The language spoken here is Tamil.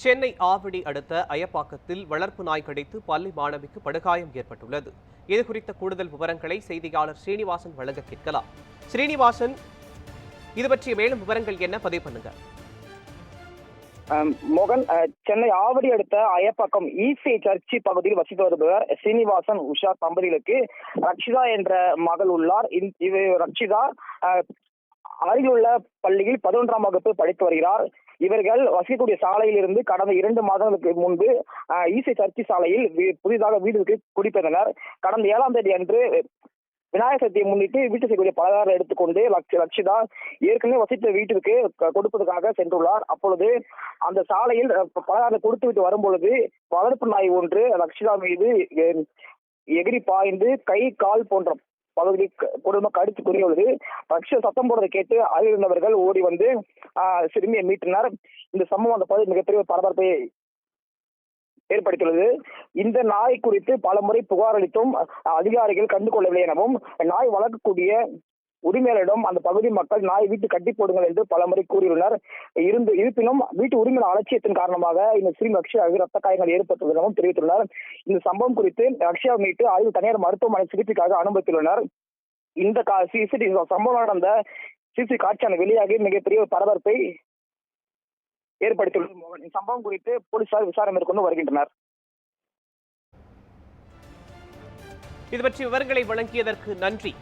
சென்னை ஆவடி அடுத்த அயப்பாக்கத்தில் வளர்ப்பு நாய் கடித்து பள்ளி மாணவிக்கு படுகாயம் ஏற்பட்டுள்ளது. இது குறித்த கூடுதல் விவரங்களை செய்தியாளர் ஸ்ரீனிவாசன் வழங்க கேட்கலாம். ஸ்ரீனிவாசன் இது பற்றிய மேலும் விவரங்கள் என்ன? பதிவு பண்ணுங்க. அஹ் மோகன் சென்னை ஆவடி அடுத்த அயப்பாக்கம் ஈசை சர்ச்சி பகுதியில் வசித்து வருபவர் சீனிவாசன் உஷா தம்பதிகளுக்கு ரக்ஷிதா என்ற மகள் உள்ளார். இது ரக்ஷிதா அஹ், அருகிலுள்ள பள்ளியில் பதினொன்றாம் வகுப்பு படித்து வருகிறார். இவர்கள் வசிக்கக்கூடிய சாலையில் இருந்து கடந்த இரண்டு மாதங்களுக்கு முன்பு ஈசை சர்ச்சி சாலையில் புதிதாக வீடுக்கு குடிபெயர்ந்தனர். கடந்த ஏழாம் தேதி அன்று விநாயகர் சதுர்த்தியை முன்னிட்டு வீட்டு செய்யக்கூடிய பலகாரம் எடுத்துக்கொண்டு லட்ச லட்சிதா ஏற்கனவே வசித்த வீட்டிற்கு கொடுப்பதற்காக சென்றுள்ளார். அப்பொழுது அந்த சாலையில் பலகாரத்தை பலகாரம் கொடுத்து விட்டு வரும்பொழுது வளர்ப்பு நாய் ஒன்று லட்சிதா மீது எ- எகிரி பாய்ந்து கை கால் போன்ற பகுதி கொடுமை கடித்து குறியுள்ளது ரக்ஷிதா சத்தம் போடுறதை கேட்டு அருகிருந்தவர்கள் ஓடி வந்து ஆஹ், சிறுமியை மீட்டனர். இந்த சம்பவம் அந்த பகுதி மிகப்பெரிய பரபரப்பை ஏற்படுத்தியுள்ளது. இந்த நாய் குறித்து பல முறை புகார் அளித்தும் அஹ், அதிகாரிகள் கண்டு கொள்ளவில்லை எனவும் நாய் வளர்க்கக்கூடிய உரிமையாளரிடம் அந்த பகுதி மக்கள் நாய் வீட்டு கட்டி போடுங்கள் என்று பல முறை கூறியுள்ளனர் இருந்து இருப்பினும் வீட்டு உரிமையாளர் அலட்சியத்தின் காரணமாக இந்த ஸ்ரீ ரக்ஷியாவுக்கு ரத்த காயங்கள் ஏற்பட்டுள்ளதாகவும் தெரிவித்துள்ளனர் இந்த சம்பவம் குறித்து அக்ஷயா மீட்டு ஆய்வு தனியார் மருத்துவமனை சிகிச்சைக்காக அனுமதித்துள்ளனர். இந்த கா- சிசிடிவி சம்பவம் நடந்த சிசி காட்சியான வெளியாகி மிகப்பெரிய பரபரப்பை ஏற்படுத்தியுள்ளது. இந்த சம்பவம் குறித்து போலீசார் விசாரணை மேற்கொண்டு வருகின்றனர். இது பற்றி விவரங்களை வழங்கியதற்கு நன்றி.